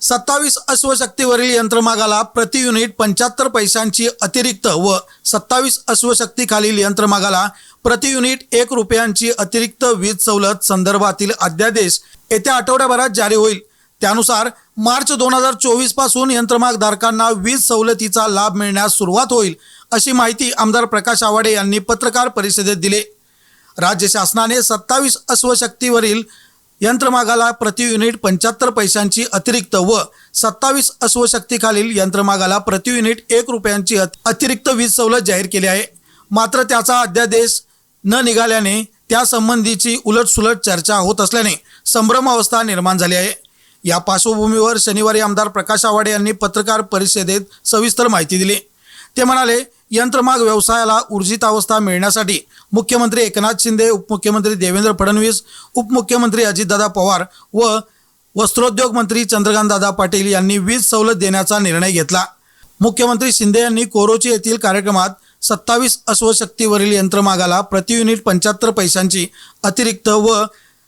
सत्तावीस अश्वशक्तीवरील यंत्रमागाला प्रति युनिट पंच्याहत्तर पैशांची अतिरिक्त व सत्तावीस अश्वशक्तीखालील यंत्रमागाला प्रति युनिट एक रुपयांची अतिरिक्त वीज सवलत संदर्भातील अध्यादेश येत्या आठवड्याभरात जारी होईल. त्यानुसार मार्च दोन हजार चोवीसपासून यंत्रमाग धारकांना वीज सवलतीचा लाभ मिळण्यास सुरुवात होईल अशी माहिती आमदार प्रकाश आवाडे यांनी पत्रकार परिषदेत दिले. राज्य शासनाने सत्तावीस अश्वशक्तीवरील यंत्रमागाला प्रति युनिट पंच्याहत्तर पैशांची अतिरिक्त व सत्तावीस अश्वशक्तीखालील यंत्रमागाला प्रति युनिट एक रुपयांची अतिरिक्त वीज सवलत जाहीर केली आहे. मात्र त्याचा अध्यादेश न निघाल्याने त्यासंबंधीची उलटसुलट चर्चा होत असल्याने संभ्रमावस्था निर्माण झाली आहे. या पार्श्वभूमीवर शनिवारी आमदार प्रकाश आवाडे यांनी पत्रकार परिषदेत सविस्तर माहिती दिली. ते म्हणाले यंत्रमाग व्यवसायाला ऊर्जित अवस्था मिळण्यासाठी मुख्यमंत्री एकनाथ शिंदे उपमुख्यमंत्री देवेंद्र फडणवीस उपमुख्यमंत्री अजितदादा पवार व वस्त्रोद्योग मंत्री चंद्रकांतदादा पाटील यांनी वीज सवलत देण्याचा निर्णय घेतला. मुख्यमंत्री शिंदे यांनी कोरोची येथील कार्यक्रमात सत्तावीस अश्वशक्तीवरील यंत्रमागाला प्रति युनिट पंच्याहत्तर पैशांची अतिरिक्त व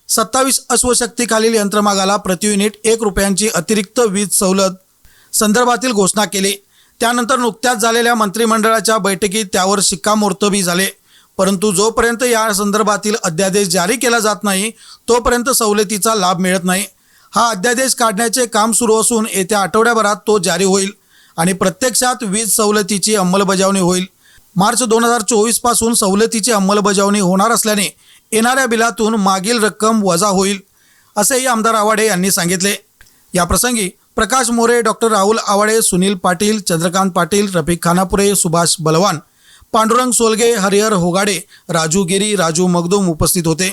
सत्तावीस अश्वशक्तीखालील यंत्रमागाला प्रति युनिट एक रुपयांची अतिरिक्त वीज सवलत संदर्भातील घोषणा केली. त्यानंतर नुकत्याच झालेल्या मंत्रिमंडळाच्या बैठकीत त्यावर शिक्कामोर्तबी झाले. परंतु जोपर्यंत या संदर्भातील अध्यादेश जारी केला जात नाही तोपर्यंत सवलतीचा लाभ मिळत नाही. हा अध्यादेश काढण्याचे काम सुरू असून येत्या आठवड्याभरात तो जारी होईल आणि प्रत्यक्षात वीज सवलतीची अंमलबजावणी होईल. मार्च दोन हजार चोवीसपासून सवलतीची अंमलबजावणी होणार असल्याने येणाऱ्या बिलातून मागील रक्कम वजा होईल असेही आमदार आवाडे यांनी सांगितले. या प्रसंगी प्रकाश मोरे डॉक्टर राहुल आवाडे सुनील पाटील चंद्रकांत पाटील रफिक खानापुरे सुभाष बलवान पांडुरंग सोलगे हरिहर होगाडे राजू गिरी राजू मगदूम उपस्थित होते.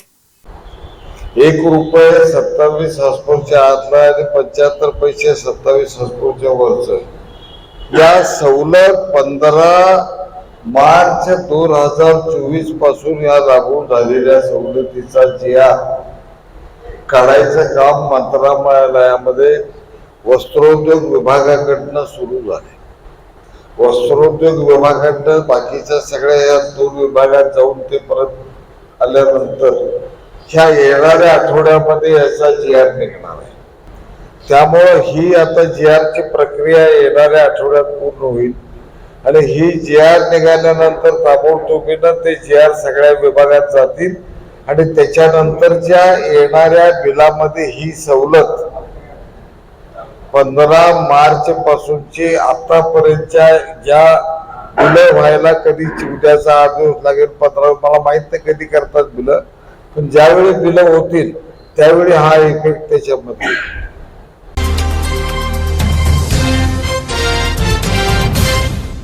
एक रुपये सत्तावीस हॉस्पोलच्या आतला आणि पंच्याहत्तर पैसे सत्तावीस हॉस्पोलच्या वरच या सवलत पंधरा मार्च दोन हजार चोवीसपासून या लागू झालेल्या सवलतीचा जिया काढायचं काम मंत्रालयामध्ये वस्त्रोद्योग विभागाकडनं सुरू झाले. वस्त्रोद्योग विभागाकडनं बाकीच्या सगळ्या या दोन विभागात जाऊन ते परत आल्यानंतर ह्या येणाऱ्या आठवड्यामध्ये याचा जी आर निघणार आहे. त्यामुळं ही आता जी आरची प्रक्रिया येणाऱ्या आठवड्यात पूर्ण होईल. आणि ही जी आर निघाल्यानंतर ताबडतोबीनं ते जी आर सगळ्या विभागात जातील. आणि त्याच्यानंतरच्या येणाऱ्या बिलामध्ये ही सवलत पंधरा मार्च पासूनची आतापर्यंतच्या ज्या बिलं व्हायला कधी चिवट्याचा आठ दिवस लागेल पंधरा मला माहीत नाही कधी करतात बिलं पण ज्यावेळी बिलं होतील त्यावेळी हा इफेक्ट त्याच्यामध्ये